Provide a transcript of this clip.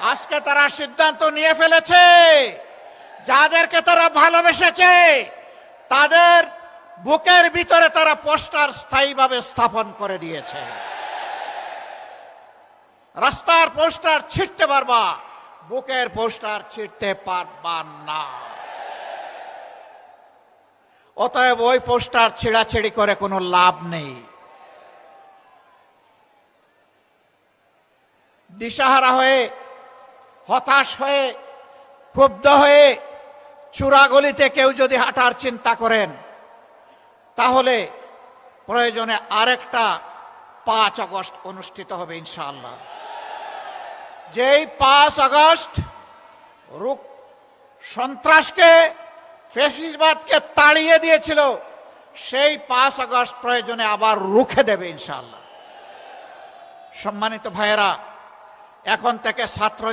আজকে তারা সিদ্ধান্ত নিয়ে ফেলেছে। যাদেরকে তারা ভালোবেসেছে, তাদের বুকের ভিতরে তারা পোস্টার স্থায়ীভাবে স্থাপন করে দিয়েছে। রাস্তার পোস্টার ছিটতে পারবা, বুকের পোস্টার ছিঁড়তে পারবা না। অতএব ওই পোস্টার ছিঁড়াছিড়ি করে কোনো লাভ নেই। দিশাহারা হয়ে হতাশ হয়ে, ক্ষুব্ধ হয়ে চূড়াগলিতে কেউ যদি হাঁটার চিন্তা করেন, তাহলে প্রয়োজনে আরেকটা পাঁচ আগস্ট অনুষ্ঠিত হবে ইনশাআল্লাহ। যেই পাঁচ আগস্ট রুক সন্ত্রাসকে ফেসিসবাদকে তাড়িয়ে দিয়েছিল, সেই পাঁচ আগস্ট প্রয়োজনে আবার রুখে দেবে ইনশাআল্লাহ। সম্মানিত ভাইয়েরা, এখন থেকে ছাত্র